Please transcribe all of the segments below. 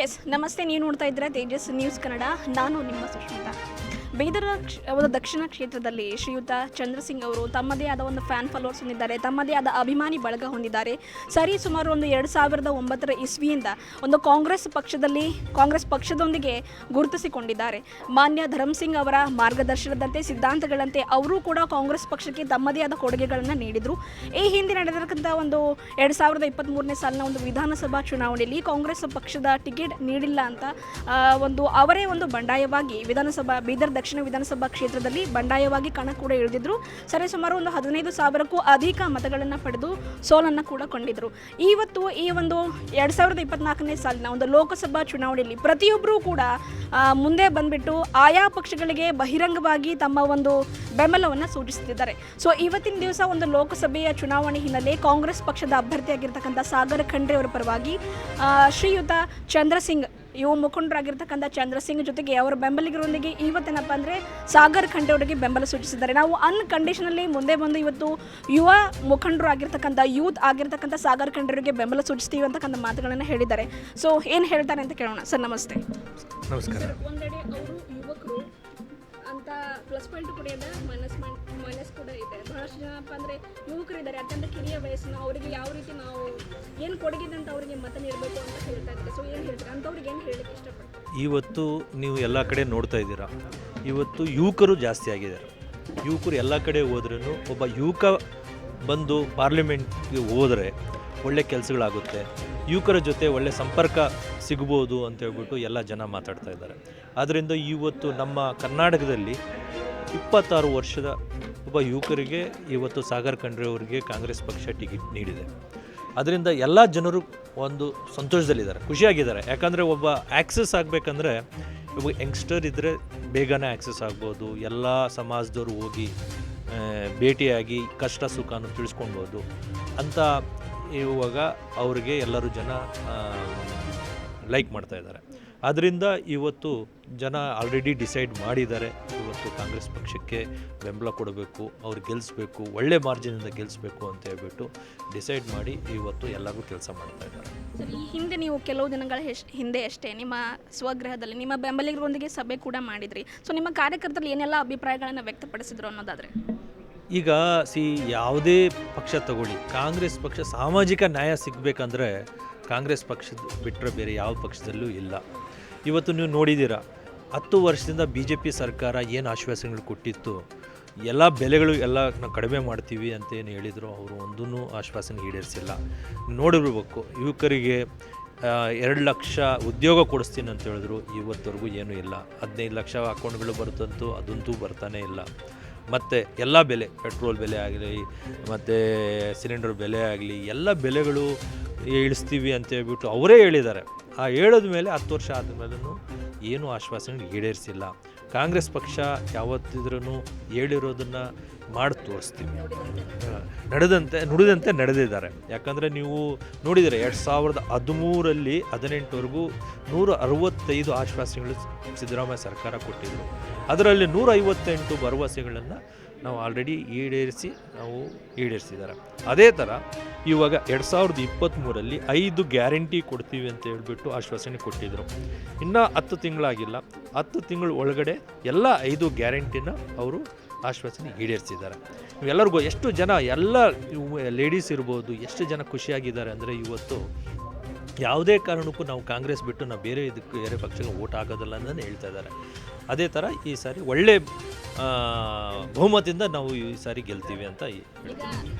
S ನಮಸ್ತೆ ನೀವು ನೋಡ್ತಾ ಇದ್ದೀರಾ ತೇಜಸ್ ನ್ಯೂಸ್ ಕನ್ನಡ ನಾನು ನಿಮ್ಮ ಸುಷ್ಮಿತಾ ಬೀದರ್ ಒಂದು ದಕ್ಷಿಣ ಕ್ಷೇತ್ರದಲ್ಲಿ ಶ್ರೀಯುತ ಚಂದ್ರಸಿಂಗ್ ಅವರು ತಮ್ಮದೇ ಆದ ಒಂದು ಫ್ಯಾನ್ ಫಾಲೋವರ್ಸ್ ಹೊಂದಿದ್ದಾರೆ, ತಮ್ಮದೇ ಆದ ಅಭಿಮಾನಿ ಬಳಗ ಹೊಂದಿದ್ದಾರೆ. ಸರಿ, ಸುಮಾರು ಒಂದು ಎರಡು ಸಾವಿರದ ಒಂಬತ್ತರ ಇಸ್ವಿಯಿಂದ ಒಂದು ಕಾಂಗ್ರೆಸ್ ಪಕ್ಷದಲ್ಲಿ, ಕಾಂಗ್ರೆಸ್ ಪಕ್ಷದೊಂದಿಗೆ ಗುರುತಿಸಿಕೊಂಡಿದ್ದಾರೆ. ಮಾನ್ಯ ಧರ್ಮಸಿಂಗ್ ಸಿಂಗ್ ಅವರ ಮಾರ್ಗದರ್ಶನದಂತೆ, ಸಿದ್ಧಾಂತಗಳಂತೆ ಅವರು ಕೂಡ ಕಾಂಗ್ರೆಸ್ ಪಕ್ಷಕ್ಕೆ ತಮ್ಮದೇ ಆದ ಕೊಡುಗೆಗಳನ್ನು ನೀಡಿದರು. ಈ ಹಿಂದೆ ನಡೆದಿರತಕ್ಕಂಥ ಒಂದು ಎರಡು ಸಾವಿರದ ಇಪ್ಪತ್ತ್ಮೂರನೇ ಸಾಲಿನ ಒಂದು ವಿಧಾನಸಭಾ ಚುನಾವಣೆಯಲ್ಲಿ ಕಾಂಗ್ರೆಸ್ ಪಕ್ಷದ ಟಿಕೆಟ್ ನೀಡಿಲ್ಲ ಅಂತ ಒಂದು ಅವರೇ ಒಂದು ಬಂಡಾಯವಾಗಿ ವಿಧಾನಸಭಾ ಬೀದರ್ ದಕ್ಷಿಣ ವಿಧಾನಸಭಾ ಕ್ಷೇತ್ರದಲ್ಲಿ ಬಂಡಾಯವಾಗಿ ಕಣ ಕೂಡ ಇಳಿದಿದ್ರು. ಸರಿ ಸುಮಾರು ಒಂದು ಹದಿನೈದು ಸಾವಿರಕ್ಕೂ ಅಧಿಕ ಮತಗಳನ್ನು ಪಡೆದು ಸೋಲನ್ನು ಕೂಡ ಕೊಂಡಿದ್ರು. ಇವತ್ತು ಈ ಒಂದು ಎರಡು ಸಾವಿರದ ಇಪ್ಪತ್ನಾಲ್ಕನೇ ಸಾಲಿನ ಒಂದು ಲೋಕಸಭಾ ಚುನಾವಣೆಯಲ್ಲಿ ಪ್ರತಿಯೊಬ್ಬರೂ ಕೂಡ ಮುಂದೆ ಬಂದ್ಬಿಟ್ಟು ಆಯಾ ಪಕ್ಷಗಳಿಗೆ ಬಹಿರಂಗವಾಗಿ ತಮ್ಮ ಒಂದು ಬೆಂಬಲವನ್ನು ಸೂಚಿಸುತ್ತಿದ್ದಾರೆ. ಸೊ, ಇವತ್ತಿನ ದಿವಸ ಒಂದು ಲೋಕಸಭೆಯ ಚುನಾವಣೆ ಹಿನ್ನೆಲೆ ಕಾಂಗ್ರೆಸ್ ಪಕ್ಷದ ಅಭ್ಯರ್ಥಿಯಾಗಿರ್ತಕ್ಕಂಥ ಸಾಗರ್ ಖಂಡ್ರೆ ಅವರ ಪರವಾಗಿ ಶ್ರೀಯುತ ಚಂದ್ರಸಿಂಗ್ ಯುವ ಮುಖಂಡರಾಗಿರ್ತಕ್ಕಂಥ ಚಂದ್ರಸಿಂಗ್ ಜೊತೆಗೆ ಅವರ ಬೆಂಬಲಿಗರೊಂದಿಗೆ ಇವತ್ತೇನಪ್ಪ ಅಂದರೆ ಸಾಗರ್ ಖಂಡೆ ಅವರಿಗೆ ಬೆಂಬಲ ಸೂಚಿಸಿದ್ದಾರೆ. ನಾವು ಅನ್ ಕಂಡೀಷನಲ್ಲಿ ಮುಂದೆ ಬಂದು ಇವತ್ತು ಯುವ ಮುಖಂಡರು ಆಗಿರ್ತಕ್ಕಂಥ ಯೂತ್ ಆಗಿರ್ತಕ್ಕಂಥ ಸಾಗರ್ ಖಂಡ್ರೆಯವರಿಗೆ ಬೆಂಬಲ ಸೂಚಿಸ್ತೀವಿ ಅಂತಕ್ಕಂಥ ಮಾತುಗಳನ್ನು ಹೇಳಿದ್ದಾರೆ. ಸೊ ಏನು ಹೇಳ್ತಾರೆ ಅಂತ ಕೇಳೋಣ. ಸರ್ ನಮಸ್ತೆ. ನಮಸ್ಕಾರ. ಪ್ಲಸ್ ಪಾಯಿಂಟ್ ಕೂಡ ಇದೆ ಮೈನಸ್ ಮೈನಸ್ ಕೂಡ ಇದೆ. ಬಹಳಷ್ಟು ಜನಪ್ಪ ಅಂದರೆ ಯುವಕರಿದ್ದಾರೆ. ಅತ್ಯಂತ ಕಿರಿಯ ವಯಸ್ಸಿನ ಅವರಿಗೆ ಯಾವ ರೀತಿ ನಾವು ಏನು ಕೊಡುಗಿದೆ ಅಂತ ಅವರಿಗೆ ಮತ ನೀಡಬೇಕು ಅಂತ ಹೇಳ್ತಾ ಇದ್ದಾರೆ. ಸೊ ಏನು ಹೇಳ್ತಾರೆ? ಅಂಥವ್ರಿಗೆ ಏನು ಹೇಳಕ್ಕೆ ಇಷ್ಟಪಡ್ತಾರೆ? ಇವತ್ತು ನೀವು ಎಲ್ಲ ಕಡೆ ನೋಡ್ತಾ ಇದ್ದೀರಾ. ಇವತ್ತು ಯುವಕರು ಜಾಸ್ತಿ ಆಗಿದ್ದಾರೆ. ಯುವಕರು ಎಲ್ಲ ಕಡೆ ಹೋದ್ರೂ ಒಬ್ಬ ಯುವಕ ಬಂದು ಪಾರ್ಲಿಮೆಂಟ್ಗೆ ಹೋದರೆ ಒಳ್ಳೆ ಕೆಲಸಗಳಾಗುತ್ತೆ. ಯುವಕರ ಜೊತೆ ಒಳ್ಳೆ ಸಂಪರ್ಕ ಸಿಗ್ಬೋದು ಅಂತ ಹೇಳ್ಬಿಟ್ಟು ಎಲ್ಲ ಜನ ಮಾತಾಡ್ತಾ ಇದ್ದಾರೆ. ಆದ್ದರಿಂದ ಇವತ್ತು ನಮ್ಮ ಕರ್ನಾಟಕದಲ್ಲಿ ಇಪ್ಪತ್ತಾರು ವರ್ಷದ ಒಬ್ಬ ಯುವಕರಿಗೆ ಇವತ್ತು ಸಾಗರ್ ಖಂಡ್ರೆ ಅವರಿಗೆ ಕಾಂಗ್ರೆಸ್ ಪಕ್ಷ ಟಿಕೆಟ್ ನೀಡಿದೆ. ಅದರಿಂದ ಎಲ್ಲ ಜನರು ಒಂದು ಸಂತೋಷದಲ್ಲಿದ್ದಾರೆ, ಖುಷಿಯಾಗಿದ್ದಾರೆ. ಯಾಕಂದರೆ ಒಬ್ಬ ಆ್ಯಕ್ಸಸ್ ಆಗಬೇಕಂದ್ರೆ ಒಬ್ಬ ಯಂಗ್ಸ್ಟರ್ ಇದ್ದರೆ ಬೇಗನೆ ಆ್ಯಕ್ಸಸ್ ಆಗ್ಬೋದು, ಎಲ್ಲ ಸಮಾಜದವರು ಹೋಗಿ ಭೇಟಿಯಾಗಿ ಕಷ್ಟ ಸುಖನೂ ತಿಳಿಸ್ಕೊಳ್ಬೋದು ಅಂತ ಇವಾಗ ಅವರಿಗೆ ಎಲ್ಲರೂ ಜನ ಲೈಕ್ ಮಾಡ್ತಾ ಇದ್ದಾರೆ. ಆದ್ದರಿಂದ ಇವತ್ತು ಜನ ಆಲ್ರೆಡಿ ಡಿಸೈಡ್ ಮಾಡಿದ್ದಾರೆ. ಇವತ್ತು ಕಾಂಗ್ರೆಸ್ ಪಕ್ಷಕ್ಕೆ ಬೆಂಬಲ ಕೊಡಬೇಕು ಅವ್ರು ಗೆಲ್ಲಿಸ್ಬೇಕು ಒಳ್ಳೆ ಮಾರ್ಜಿನಿಂದ ಗೆಲ್ಲಿಸ್ಬೇಕು ಅಂತ ಹೇಳ್ಬಿಟ್ಟು ಡಿಸೈಡ್ ಮಾಡಿ ಇವತ್ತು ಎಲ್ಲರೂ ಕೆಲಸ ಮಾಡ್ತಾ ಇದ್ದಾರೆ. ಸರ್ ಈ ಹಿಂದೆ ನೀವು ಕೆಲವು ದಿನಗಳ ಹಿಂದೆ ಅಷ್ಟೇ ನಿಮ್ಮ ಸ್ವಗೃಹದಲ್ಲಿ ನಿಮ್ಮ ಬೆಂಬಲಿಗರೊಂದಿಗೆ ಸಭೆ ಕೂಡ ಮಾಡಿದ್ರಿ. ಸೊ ನಿಮ್ಮ ಕಾರ್ಯಕರ್ತರಲ್ಲಿ ಏನೆಲ್ಲ ಅಭಿಪ್ರಾಯಗಳನ್ನು ವ್ಯಕ್ತಪಡಿಸಿದ್ರು ಅನ್ನೋದಾದರೆ? ಈಗ ಸಿ ಯಾವುದೇ ಪಕ್ಷ ತಗೊಳ್ಳಿ ಕಾಂಗ್ರೆಸ್ ಪಕ್ಷ ಸಾಮಾಜಿಕ ನ್ಯಾಯ ಸಿಗಬೇಕಂದ್ರೆ ಕಾಂಗ್ರೆಸ್ ಪಕ್ಷದ ಬಿಟ್ಟರೆ ಬೇರೆ ಯಾವ ಪಕ್ಷದಲ್ಲೂ ಇಲ್ಲ. ಇವತ್ತು ನೀವು ನೋಡಿದ್ದೀರಾ ಹತ್ತು ವರ್ಷದಿಂದ ಬಿ ಜೆ ಪಿ ಸರ್ಕಾರ ಏನು ಆಶ್ವಾಸನೆಗಳು ಕೊಟ್ಟಿತ್ತು, ಎಲ್ಲ ಬೆಲೆಗಳು ಎಲ್ಲ ನಾವು ಕಡಿಮೆ ಮಾಡ್ತೀವಿ ಅಂತ ಏನು ಹೇಳಿದರು, ಅವರು ಒಂದೂ ಆಶ್ವಾಸನೆ ಈಡೇರಿಸಿಲ್ಲ. ನೋಡಿರ್ಬೇಕು, ಯುವಕರಿಗೆ ಎರಡು ಲಕ್ಷ ಉದ್ಯೋಗ ಕೊಡಿಸ್ತೀನಿ ಅಂತ ಹೇಳಿದ್ರು, ಇವತ್ತವರೆಗೂ ಏನೂ ಇಲ್ಲ. ಹದಿನೈದು ಲಕ್ಷ ಅಕೌಂಟ್ಗಳು ಬರುತ್ತಂತೂ ಅದಂತೂ ಬರ್ತಾನೆ ಇಲ್ಲ. ಮತ್ತು ಎಲ್ಲ ಬೆಲೆ, ಪೆಟ್ರೋಲ್ ಬೆಲೆ ಆಗಲಿ, ಮತ್ತು ಸಿಲಿಂಡರ್ ಬೆಲೆ ಆಗಲಿ, ಎಲ್ಲ ಬೆಲೆಗಳು ಇಳಿಸ್ತೀವಿ ಅಂತ ಹೇಳ್ಬಿಟ್ಟು ಅವರೇ ಹೇಳಿದ್ದಾರೆ. ಆ ಹೇಳಿದ ಮೇಲೆ ಹತ್ತು ವರ್ಷ ಆದಮೇಲೂ ಏನೂ ಆಶ್ವಾಸನೆ ಈಡೇರಿಸಿಲ್ಲ. ಕಾಂಗ್ರೆಸ್ ಪಕ್ಷ ಯಾವತ್ತಿದ್ರೂ ಹೇಳಿರೋದನ್ನು ಮಾಡಿ ತೋರಿಸ್ತೀವಿ. ನಡೆದಂತೆ, ನುಡಿದಂತೆ ನಡೆದಿದ್ದಾರೆ. ಯಾಕಂದರೆ ನೀವು ನೋಡಿದರೆ, ಎರಡು ಸಾವಿರದ ಹದಿಮೂರಲ್ಲಿ ಹದಿನೆಂಟುವರೆಗೂ ನೂರ ಅರವತ್ತೈದು ಆಶ್ವಾಸನೆಗಳು ಸಿದ್ದರಾಮಯ್ಯ ಸರ್ಕಾರ ಕೊಟ್ಟಿದ್ದರು ಅದರಲ್ಲಿ ನೂರ ಐವತ್ತೆಂಟು ಭರವಸೆಗಳನ್ನು ನಾವು ಆಲ್ರೆಡಿ ಈಡೇರಿಸಿ ನಾವು ಈಡೇರಿಸಿದ್ದಾರೆ. ಅದೇ ಥರ ಇವಾಗ ಎರಡು ಸಾವಿರದ ಇಪ್ಪತ್ತ್ಮೂರಲ್ಲಿ ಐದು ಗ್ಯಾರಂಟಿ ಕೊಡ್ತೀವಿ ಅಂತ ಹೇಳಿಬಿಟ್ಟು ಆಶ್ವಾಸನೆ ಕೊಟ್ಟಿದ್ದರು ಇನ್ನೂ ಹತ್ತು ತಿಂಗಳಾಗಿಲ್ಲ. ಹತ್ತು ತಿಂಗಳ ಒಳಗಡೆ ಎಲ್ಲ ಐದು ಗ್ಯಾರಂಟಿನ ಅವರು ಆಶ್ವಾಸನೆ ಈಡೇರಿಸಿದ್ದಾರೆ. ಎಲ್ಲರಿಗೂ ಎಷ್ಟು ಜನ ಎಲ್ಲ ಲೇಡೀಸ್ ಇರ್ಬೋದು, ಎಷ್ಟು ಜನ ಖುಷಿಯಾಗಿದ್ದಾರೆ ಅಂದರೆ ಇವತ್ತು ಯಾವುದೇ ಕಾರಣಕ್ಕೂ ನಾವು ಕಾಂಗ್ರೆಸ್ ಬಿಟ್ಟು ನಾವು ಬೇರೆ ಇದಕ್ಕೆ, ಬೇರೆ ಪಕ್ಷಕ್ಕೆ ಓಟ್ ಹಾಕೋದಿಲ್ಲ ಅಂತ ಹೇಳ್ತಾ ಇದ್ದಾರೆ. ಅದೇ ಥರ ಈ ಸಾರಿ ಒಳ್ಳೆ ಬಹುಮತದಿಂದ ನಾವು ಈ ಸಾರಿ ಗೆಲ್ತೀವಿ ಅಂತ ಈಗ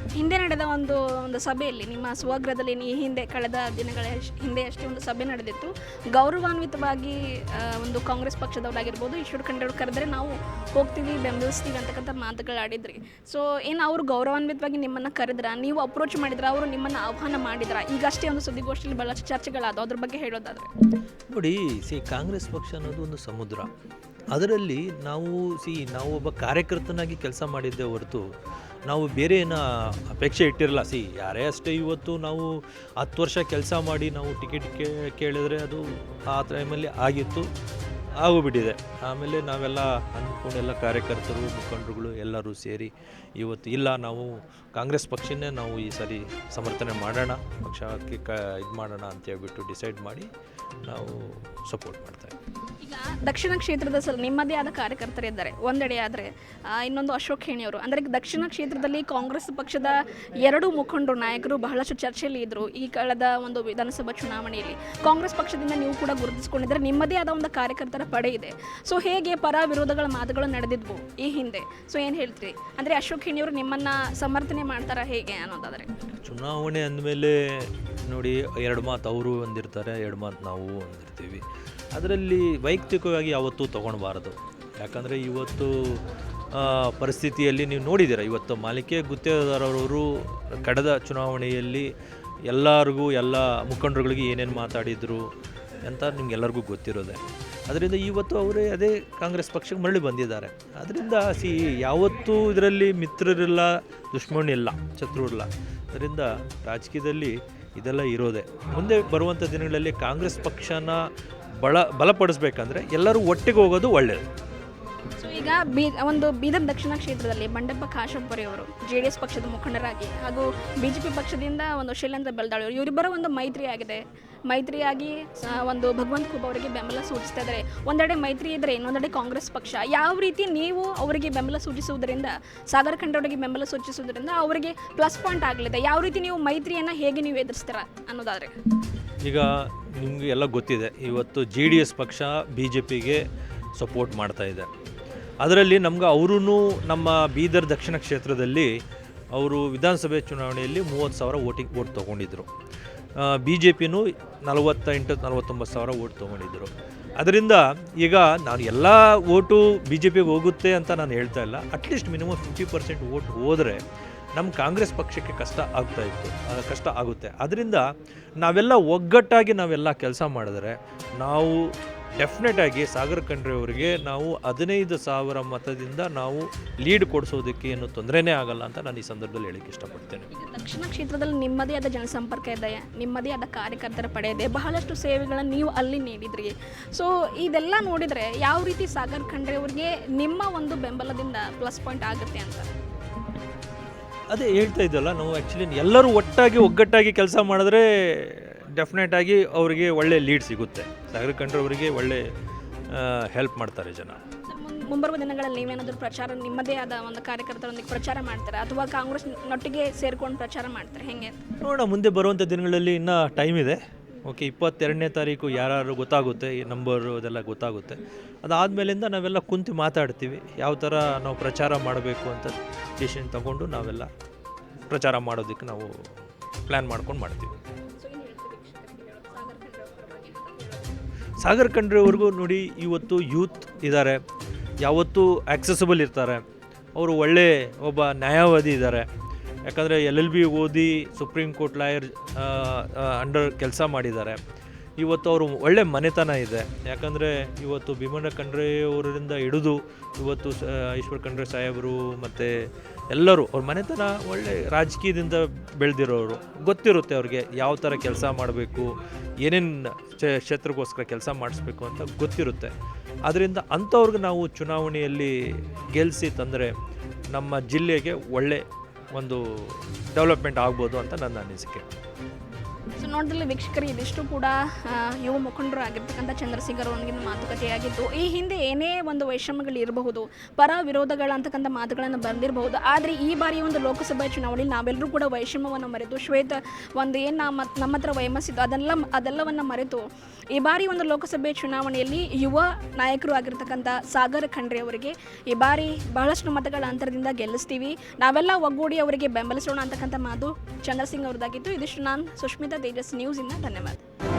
ಹಿಂದೆ ನಡೆದ ಒಂದು ಒಂದು ಸಭೆಯಲ್ಲಿ ನಿಮ್ಮ ಸ್ವಗೃಹದಲ್ಲಿ ಈ ಹಿಂದೆ ಕಳೆದ ದಿನಗಳ ಹಿಂದೆ ಅಷ್ಟೇ ಒಂದು ಸಭೆ ನಡೆದಿತ್ತು. ಗೌರವಾನ್ವಿತವಾಗಿ ಆ, ಒಂದು ಕಾಂಗ್ರೆಸ್ ಪಕ್ಷದವರಾಗಿರ್ಬೋದು ಈಶ್ವರ್ ಖಂಡ್ರೆ ಕರೆದ್ರೆ ನಾವು ಹೋಗ್ತೀವಿ ಬೆಂಬಲಿಸ್ತೀವಿ ಅಂತಕ್ಕಂಥ ಮಾತುಗಳು ಆಡಿದ್ರಿ ಸೊ ಏನು ಅವರು ಗೌರವಾನ್ವಿತವಾಗಿ ನಿಮ್ಮನ್ನು ಕರೆದ್ರ? ನೀವು ಅಪ್ರೋಚ್ ಮಾಡಿದ್ರ ಅವರು ನಿಮ್ಮನ್ನು ಆಹ್ವಾನ ಮಾಡಿದ್ರ? ಈಗಷ್ಟೇ ಒಂದು ಸುದ್ದಿಗೋಷ್ಠಿಯಲ್ಲಿ ಬಹಳಷ್ಟು ಚರ್ಚೆಗಳಾದವು ಅದ್ರ ಬಗ್ಗೆ ಹೇಳೋದಾದ್ರೆ. ನೋಡಿ ಸಿ ಕಾಂಗ್ರೆಸ್ ಪಕ್ಷ ಅನ್ನೋದು ಒಂದು ಸಮುದ್ರ. ಅದರಲ್ಲಿ ನಾವು ಸಿ ನಾವು ಒಬ್ಬ ಕಾರ್ಯಕರ್ತನಾಗಿ ಕೆಲಸ ಮಾಡಿದ್ದೆ ಹೊರತು ನಾವು ಬೇರೆ ಏನೋ ಅಪೇಕ್ಷೆ ಇಟ್ಟಿರಲ್ಲ. ಸಿ ಯಾರೇ ಅಷ್ಟೇ ಇವತ್ತು ನಾವು ಹತ್ತು ವರ್ಷ ಕೆಲಸ ಮಾಡಿ ನಾವು ಟಿಕೆಟ್ ಕೇಳಿದ್ರೆ ಅದು ಆ ಟೈಮಲ್ಲಿ ಆಗಿತ್ತು, ಆಗೋಗ್ಬಿಟ್ಟಿದೆ. ಆಮೇಲೆ ನಾವೆಲ್ಲ ಅಂದ್ಕೊಂಡು ಎಲ್ಲ ಕಾರ್ಯಕರ್ತರು, ಮುಖಂಡರುಗಳು ಎಲ್ಲರೂ ಸೇರಿ ಇವತ್ತು ಇಲ್ಲ, ನಾವು ಕಾಂಗ್ರೆಸ್ ಪಕ್ಷನೇ ನಾವು ಈ ಸರಿ ಸಮರ್ಥನೆ ಮಾಡೋಣ, ಪಕ್ಷಕ್ಕೆ ಕ ಇದು ಮಾಡೋಣ ಅಂತ ಹೇಳ್ಬಿಟ್ಟು ಡಿಸೈಡ್ ಮಾಡಿ ನಾವು ಸಪೋರ್ಟ್ ಮಾಡ್ತೇವೆ ಈಗ ದಕ್ಷಿಣ ಕ್ಷೇತ್ರದ ಸಲ, ನಿಮ್ಮದೇ ಆದ ಕಾರ್ಯಕರ್ತರಿದ್ದಾರೆ ಒಂದೆಡೆ ಆದರೆ ಇನ್ನೊಂದು ಅಶೋಕ್ ಹೇಣಿಯವರು ಅಂದರೆ ದಕ್ಷಿಣ ಕ್ಷೇತ್ರದಲ್ಲಿ ಕಾಂಗ್ರೆಸ್ ಪಕ್ಷದ ಎರಡು ಮುಖಂಡರು, ನಾಯಕರು ಬಹಳಷ್ಟು ಚರ್ಚೆಯಲ್ಲಿ ಇದ್ದರು ಈ ಕಳೆದ ಒಂದು ವಿಧಾನಸಭಾ ಚುನಾವಣೆಯಲ್ಲಿ. ಕಾಂಗ್ರೆಸ್ ಪಕ್ಷದಿಂದ ನೀವು ಕೂಡ ಗುರುತಿಸಿಕೊಂಡಿದ್ದರೆ ನಿಮ್ಮದೇ ಆದ ಒಂದು ಕಾರ್ಯಕರ್ತರ ಪಡೆ ಇದೆ. ಸೊ ಹೇಗೆ ಪರ ವಿರೋಧಗಳ ಮಾತುಗಳು ನಡೆದಿದ್ವು ಈ ಹಿಂದೆ? ಸೊ ಏನು ಹೇಳ್ತೀರಿ? ಅಂದರೆ ಅಶೋಕ್ ಹೇಣಿಯವರು ನಿಮ್ಮನ್ನ ಸಮರ್ಥನೆ ಮಾಡ್ತಾರ ಹೇಗೆ ಅನ್ನೋದಾದ್ರೆ? ಚುನಾವಣೆ ಅಂದಮೇಲೆ ನೋಡಿ, ಎರಡು ಮಾತು ಅವರು ಒಂದಿರ್ತಾರೆ ಎರಡು ಮಾತು ನಾವು ಒಂದಿರ್ತೀವಿ ಅದರಲ್ಲಿ ವೈಯಕ್ತಿಕವಾಗಿ ಯಾವತ್ತೂ ತೊಗೊಳ್ಬಾರ್ದು ಯಾಕಂದರೆ ಇವತ್ತು ಪರಿಸ್ಥಿತಿಯಲ್ಲಿ ನೀವು ನೋಡಿದ್ದೀರ, ಇವತ್ತು ಮಾಲಿಕೆ ಗುತ್ತೇದಾರವರು ಕಳೆದ ಚುನಾವಣೆಯಲ್ಲಿ ಎಲ್ಲರಿಗೂ, ಎಲ್ಲ ಮುಖಂಡರುಗಳಿಗೆ ಏನೇನು ಮಾತಾಡಿದರು ಅಂತ ನಿಮ್ಗೆಲ್ಲರಿಗೂ ಗೊತ್ತಿರೋದೆ. ಅದರಿಂದ ಇವತ್ತು ಅವರೇ ಅದೇ ಕಾಂಗ್ರೆಸ್ ಪಕ್ಷಕ್ಕೆ ಮರಳಿ ಬಂದಿದ್ದಾರೆ. ಅದರಿಂದ ಸಿ ಯಾವತ್ತೂ ಇದರಲ್ಲಿ ಮಿತ್ರರಿಲ್ಲ ದುಶ್ಮನಿಲ್ಲ ಶತ್ರುರಿಲ್ಲ ಅದರಿಂದ ರಾಜಕೀಯದಲ್ಲಿ ಇದೆಲ್ಲ ಇರೋದೆ. ಮುಂದೆ ಬರುವಂಥ ದಿನಗಳಲ್ಲಿ ಕಾಂಗ್ರೆಸ್ ಪಕ್ಷನ ಬಲ ಬಲಪಡಿಸ್ಬೇಕಂದ್ರೆ ಎಲ್ಲರೂ ಒಟ್ಟಿಗೆ ಹೋಗೋದು ಒಳ್ಳೆಯದು ಸೊ ಈಗ ಒಂದು ಬೀದರ್ ದಕ್ಷಿಣ ಕ್ಷೇತ್ರದಲ್ಲಿ ಬಂಡೆಪ್ಪ ಕಾಶಂಪುರಿ ಅವರು ಜೆ ಡಿ ಎಸ್ ಪಕ್ಷದ ಮುಖಂಡರಾಗಿ ಹಾಗೂ ಬಿ ಜೆ ಪಿ ಪಕ್ಷದಿಂದ ಒಂದು ಶೈಲೇಂದ್ರ ಬೆಲ್ದಾಳಿ ಅವರು, ಇವರಿಬ್ಬರ ಒಂದು ಮೈತ್ರಿ ಆಗಿದೆ. ಮೈತ್ರಿಯಾಗಿ ಒಂದು ಭಗವಂತ ಖೂಬ್ ಅವರಿಗೆ ಬೆಂಬಲ ಸೂಚಿಸ್ತಾ ಇದ್ದಾರೆ ಒಂದೆಡೆ ಮೈತ್ರಿ ಇದ್ದರೆ ಇನ್ನೊಂದೆಡೆ ಕಾಂಗ್ರೆಸ್ ಪಕ್ಷ. ಯಾವ ರೀತಿ ನೀವು ಅವರಿಗೆ ಬೆಂಬಲ ಸೂಚಿಸುವುದರಿಂದ, ಸಾಗರ ಖಂಡವರಿಗೆ ಬೆಂಬಲ ಸೂಚಿಸುವುದರಿಂದ ಅವರಿಗೆ ಪ್ಲಸ್ ಪಾಯಿಂಟ್ ಆಗಲಿದೆ? ಯಾವ ರೀತಿ ನೀವು ಮೈತ್ರಿಯನ್ನು ಹೇಗೆ ನೀವು ಎದುರಿಸ್ತೀರಾ ಅನ್ನೋದಾದರೆ? ಈಗ ನಿಮಗೆ ಎಲ್ಲ ಗೊತ್ತಿದೆ. ಇವತ್ತು ಜೆ ಡಿ ಎಸ್ ಪಕ್ಷ ಬಿ ಜೆ ಪಿಗೆ ಸಪೋರ್ಟ್ ಮಾಡ್ತಾ ಇದೆ. ಅದರಲ್ಲಿ ನಮ್ಗೆ ಅವರೂ ನಮ್ಮ ಬೀದರ್ ದಕ್ಷಿಣ ಕ್ಷೇತ್ರದಲ್ಲಿ ಅವರು ವಿಧಾನಸಭೆ ಚುನಾವಣೆಯಲ್ಲಿ ಮೂವತ್ತು ಸಾವಿರ ವೋಟಿಂಗ್ ವೋಟ್ ತೊಗೊಂಡಿದ್ರು. ಬಿ ಜೆ ಪಿನೂ ನಲವತ್ತೆಂಟು, ನಲವತ್ತೊಂಬತ್ತು ಸಾವಿರ ಓಟ್ ತೊಗೊಂಡಿದ್ದರು ಅದರಿಂದ ಈಗ ನಾನು ಎಲ್ಲ ಓಟು ಬಿ ಜೆ ಪಿಗೆ ಹೋಗುತ್ತೆ ಅಂತ ನಾನು ಹೇಳ್ತಾ ಇಲ್ಲ. At least minimum fifty percent vote ಹೋದರೆ ನಮ್ಮ ಕಾಂಗ್ರೆಸ್ ಪಕ್ಷಕ್ಕೆ ಕಷ್ಟ ಆಗ್ತಾ ಇತ್ತು. ಕಷ್ಟ ಆಗುತ್ತೆ. ಅದರಿಂದ ನಾವೆಲ್ಲ ಒಗ್ಗಟ್ಟಾಗಿ ನಾವೆಲ್ಲ ಕೆಲಸ ಮಾಡಿದ್ರೆ ನಾವು ಡೆಫಿನೆಟಾಗಿ ಸಾಗರ್ ಖಂಡ್ರೆ ಅವರಿಗೆ ನಾವು ಹದಿನೈದು ಸಾವಿರ ಮತದಿಂದ ನಾವು ಲೀಡ್ ಕೊಡಿಸೋದಕ್ಕೆ ಏನು ತೊಂದರೆನೇ ಆಗಲ್ಲ ಅಂತ ನಾನು ಈ ಸಂದರ್ಭದಲ್ಲಿ ಹೇಳಕ್ಕೆ ಇಷ್ಟಪಡ್ತೇನೆ. ದಕ್ಷಿಣ ಕ್ಷೇತ್ರದಲ್ಲಿ ನಿಮ್ಮದೇ ಆದ ಜನಸಂಪರ್ಕ ಇದೆ ನಿಮ್ಮದೇ ಆದ ಕಾರ್ಯಕರ್ತರ ಪಡೆ ಇದೆ ಬಹಳಷ್ಟು ಸೇವೆಗಳನ್ನು ನೀವು ಅಲ್ಲಿ ನೀಡಿದ್ರಿ. ಸೊ ಇದೆಲ್ಲ ನೋಡಿದರೆ ಯಾವ ರೀತಿ ಸಾಗರ್ ಖಂಡ್ರೆ ಅವರಿಗೆ ನಿಮ್ಮ ಒಂದು ಬೆಂಬಲದಿಂದ ಪ್ಲಸ್ ಪಾಯಿಂಟ್ ಆಗುತ್ತೆ ಅಂತ? ಅದೇ ಹೇಳ್ತಾ ಇದ್ದಲ್ಲ ನಾವು ಆ್ಯಕ್ಚುಲಿ ಎಲ್ಲರೂ ಒಟ್ಟಾಗಿ ಒಗ್ಗಟ್ಟಾಗಿ ಕೆಲಸ ಮಾಡಿದ್ರೆ ಡೆಫಿನೆಟ್ ಆಗಿ ಅವರಿಗೆ ಒಳ್ಳೆ ಲೀಡ್ ಸಿಗುತ್ತೆ. ಸಾಗರ್ ಕಂಡ್ರವರಿಗೆ ಅವರಿಗೆ ಒಳ್ಳೆ ಹೆಲ್ಪ್ ಮಾಡ್ತಾರೆ ಜನ. ಮುಂಬರುವ ದಿನಗಳಲ್ಲಿ ನೀವೇನಾದರೂ ಪ್ರಚಾರ ನಿಮ್ಮದೇ ಆದ ಒಂದು ಕಾರ್ಯಕರ್ತರೊಂದಿಗೆ ಪ್ರಚಾರ ಮಾಡ್ತಾರೆ? ಅಥವಾ ಕಾಂಗ್ರೆಸ್ ನೊಟ್ಟಿಗೆ ಸೇರ್ಕೊಂಡು ಪ್ರಚಾರ ಮಾಡ್ತಾರೆ? ಹೆಂಗೆ? ನೋಡೋಣ ಮುಂದೆ ಬರುವಂಥ ದಿನಗಳಲ್ಲಿ ಇನ್ನೂ ಟೈಮ್ ಇದೆ. ಓಕೆ ಇಪ್ಪತ್ತೆರಡನೇ ತಾರೀಕು ಯಾರು ಗೊತ್ತಾಗುತ್ತೆ ಈ ನಂಬರು ಅದೆಲ್ಲ ಗೊತ್ತಾಗುತ್ತೆ. ಅದಾದಮೇಲಿಂದ ನಾವೆಲ್ಲ ಕುಂತು ಮಾತಾಡ್ತೀವಿ. ಯಾವ ಥರ ನಾವು ಪ್ರಚಾರ ಮಾಡಬೇಕು ಅಂತ ಡಿಸಿಷನ್ ತಗೊಂಡು ನಾವೆಲ್ಲ ಪ್ರಚಾರ ಮಾಡೋದಕ್ಕೆ ನಾವು ಪ್ಲ್ಯಾನ್ ಮಾಡ್ಕೊಂಡು ಮಾಡ್ತೀವಿ. ಸಾಗರ್ ಖಂಡ್ರೆವ್ರಿಗೂ ನೋಡಿ ಇವತ್ತು ಯೂತ್ ಇದ್ದಾರೆ. ಯಾವತ್ತೂ ಆ್ಯಕ್ಸೆಸಬಲ್ ಇರ್ತಾರೆ. ಅವರು ಒಳ್ಳೆ ಒಬ್ಬ ನ್ಯಾಯವಾದಿ ಇದ್ದಾರೆ. ಯಾಕಂದರೆ ಎಲ್ ಎಲ್ ಬಿ ಓದಿ ಸುಪ್ರೀಂ ಕೋರ್ಟ್ ಲಾಯರ್ ಅಂಡರ್ ಕೆಲಸ ಮಾಡಿದ್ದಾರೆ. ಇವತ್ತು ಅವರು ಒಳ್ಳೆ ಮನೆತನ ಇದೆ. ಯಾಕಂದರೆ ಇವತ್ತು ಭೀಮಣ್ಣ ಖಂಡ್ರೆಯವರಿಂದ ಹಿಡಿದು ಇವತ್ತು ಈಶ್ವರ್ ಖಂಡ್ರೆ ಸಾಹೇಬರು ಮತ್ತು ಎಲ್ಲರೂ ಅವ್ರ ಮನೆತನ ಒಳ್ಳೆ ರಾಜಕೀಯದಿಂದ ಬೆಳೆದಿರೋರು. ಗೊತ್ತಿರುತ್ತೆ ಅವ್ರಿಗೆ ಯಾವ ಥರ ಕೆಲಸ ಮಾಡಬೇಕು, ಏನೇನು ಕ್ಷೇತ್ರಕ್ಕೋಸ್ಕರ ಕೆಲಸ ಮಾಡಿಸ್ಬೇಕು ಅಂತ ಗೊತ್ತಿರುತ್ತೆ. ಅದರಿಂದ ಅಂಥವ್ರಿಗೆ ನಾವು ಚುನಾವಣೆಯಲ್ಲಿ ಗೆಲ್ಲಿಸಿ ತಂದರೆ ನಮ್ಮ ಜಿಲ್ಲೆಗೆ ಒಳ್ಳೆ ಒಂದು ಡೆವಲಪ್ಮೆಂಟ್ ಆಗ್ಬೋದು ಅಂತ ನನ್ನ ಅನಿಸಿಕೆ. ಸೊ ನೋಡಿದ್ರೆ ವೀಕ್ಷಕರು, ಇದಿಷ್ಟು ಕೂಡ ಯುವ ಮುಖಂಡರು ಆಗಿರ್ತಕ್ಕಂಥ ಚಂದ್ರಶೇಖರ್ ಅವನಿಗಿನ ಮಾತುಕತೆಯಾಗಿತ್ತು ಈ ಹಿಂದೆ ಏನೇ ಒಂದು ವೈಷಮ್ಯಗಳು ಇರಬಹುದು, ಪರ ವಿರೋಧಗಳ ಅಂತಕ್ಕಂಥ ಮಾತುಗಳನ್ನು ಬಂದಿರಬಹುದು, ಆದರೆ ಈ ಬಾರಿ ಒಂದು ಲೋಕಸಭಾ ಚುನಾವಣೆಯಲ್ಲಿ ನಾವೆಲ್ಲರೂ ಕೂಡ ವೈಷಮ್ಯವನ್ನು ಮರೆತು, ಶ್ವೇತ ಒಂದು ಏನು ನಮ್ಮ ನಮ್ಮ ಹತ್ರ ವೈಮಸ್ಸಿದ್ದು ಅದೆಲ್ಲ, ಅದೆಲ್ಲವನ್ನು ಮರೆತು, ಈ ಬಾರಿ ಒಂದು ಲೋಕಸಭೆ ಚುನಾವಣೆಯಲ್ಲಿ ಯುವ ನಾಯಕರು ಆಗಿರ್ತಕ್ಕಂಥ ಸಾಗರ್ ಖಂಡ್ರೆ ಅವರಿಗೆ, ಈ ಬಾರಿ ಬಹಳಷ್ಟು ಮತಗಳ ಅಂತರದಿಂದ ಗೆಲ್ಲಿಸ್ತೀವಿ, ನಾವೆಲ್ಲ ಒಗ್ಗೂಡಿ ಅವರಿಗೆ ಬೆಂಬಲಿಸೋಣ ಅಂತಕ್ಕಂಥ ಮಾತು ಚಂದ್ರಸಿಂಗ್ ಅವ್ರದ್ದಾಗಿತ್ತು, ಇದಿಷ್ಟು ನಾನು ಸುಷ್ಮಿತಾ पाहत राहा तेजस न्यूज इंना धन्यवाद.